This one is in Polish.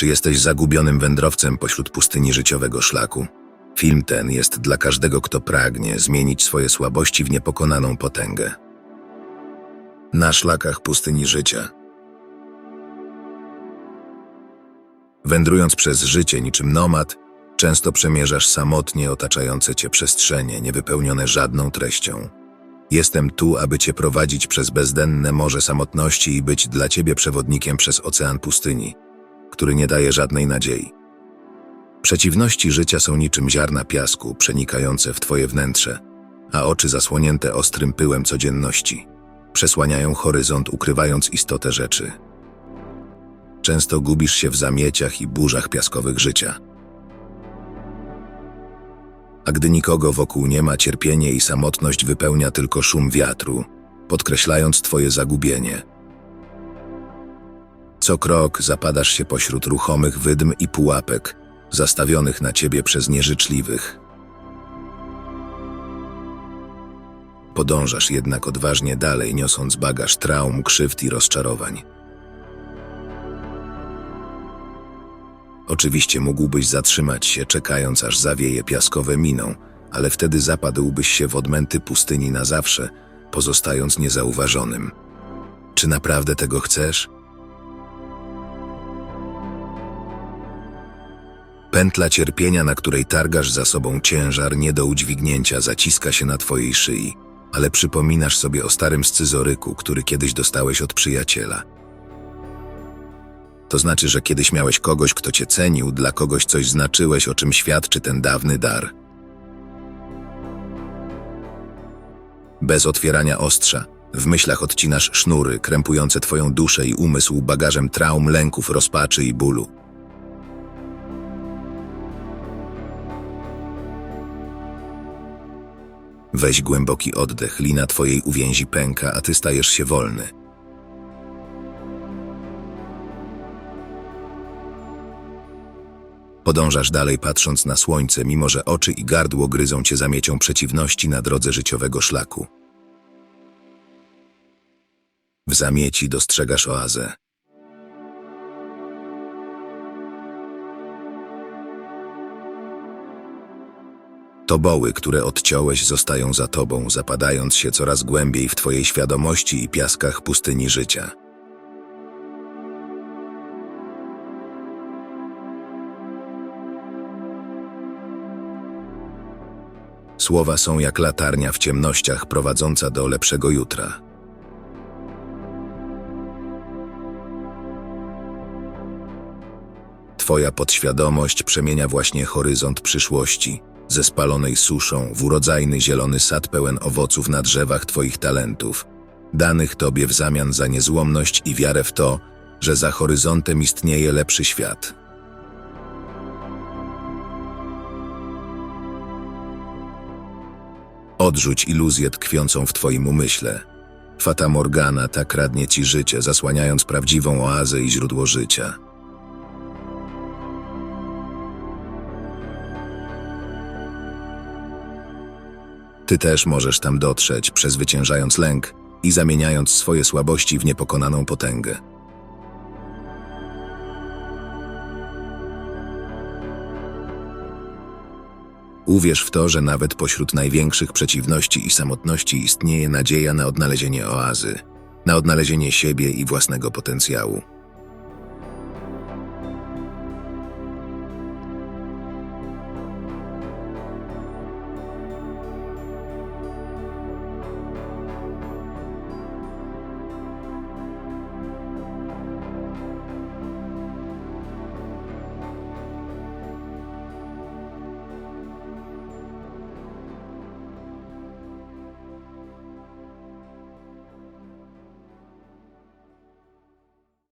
Czy jesteś zagubionym wędrowcem pośród pustyni życiowego szlaku? Film ten jest dla każdego, kto pragnie zmienić swoje słabości w niepokonaną potęgę. Na szlakach pustyni życia. Wędrując przez życie niczym nomad, często przemierzasz samotnie otaczające cię przestrzenie, niewypełnione żadną treścią. Jestem tu, aby cię prowadzić przez bezdenne morze samotności i być dla ciebie przewodnikiem przez ocean pustyni, który nie daje żadnej nadziei. Przeciwności życia są niczym ziarna piasku przenikające w twoje wnętrze, a oczy zasłonięte ostrym pyłem codzienności przesłaniają horyzont, ukrywając istotę rzeczy. Często gubisz się w zamieciach i burzach piaskowych życia. A gdy nikogo wokół nie ma, cierpienie i samotność wypełnia tylko szum wiatru, podkreślając twoje zagubienie. Co krok zapadasz się pośród ruchomych wydm i pułapek, zastawionych na ciebie przez nieżyczliwych. Podążasz jednak odważnie dalej, niosąc bagaż traum, krzywd i rozczarowań. Oczywiście mógłbyś zatrzymać się, czekając aż zawieje piaskowe miną, ale wtedy zapadłbyś się w odmęty pustyni na zawsze, pozostając niezauważonym. Czy naprawdę tego chcesz? Pętla cierpienia, na której targasz za sobą ciężar nie do udźwignięcia, zaciska się na twojej szyi, ale przypominasz sobie o starym scyzoryku, który kiedyś dostałeś od przyjaciela. To znaczy, że kiedyś miałeś kogoś, kto cię cenił, dla kogoś coś znaczyłeś, o czym świadczy ten dawny dar. Bez otwierania ostrza, w myślach odcinasz sznury, krępujące twoją duszę i umysł bagażem traum, lęków, rozpaczy i bólu. Weź głęboki oddech, lina twojej uwięzi pęka, a ty stajesz się wolny. Podążasz dalej patrząc na słońce, mimo że oczy i gardło gryzą cię zamiecią przeciwności na drodze życiowego szlaku. W zamieci dostrzegasz oazę. Toboły, które odciąłeś, zostają za tobą, zapadając się coraz głębiej w twojej świadomości i piaskach pustyni życia. Słowa są jak latarnia w ciemnościach prowadząca do lepszego jutra. Twoja podświadomość przemienia właśnie horyzont przyszłości, ze spalonej suszą w urodzajny zielony sad pełen owoców na drzewach Twoich talentów, danych Tobie w zamian za niezłomność i wiarę w to, że za horyzontem istnieje lepszy świat. Odrzuć iluzję tkwiącą w Twoim umyśle. Fata Morgana tak kradnie Ci życie, zasłaniając prawdziwą oazę i źródło życia. Ty też możesz tam dotrzeć, przezwyciężając lęk i zamieniając swoje słabości w niepokonaną potęgę. Uwierz w to, że nawet pośród największych przeciwności i samotności istnieje nadzieja na odnalezienie oazy, na odnalezienie siebie i własnego potencjału.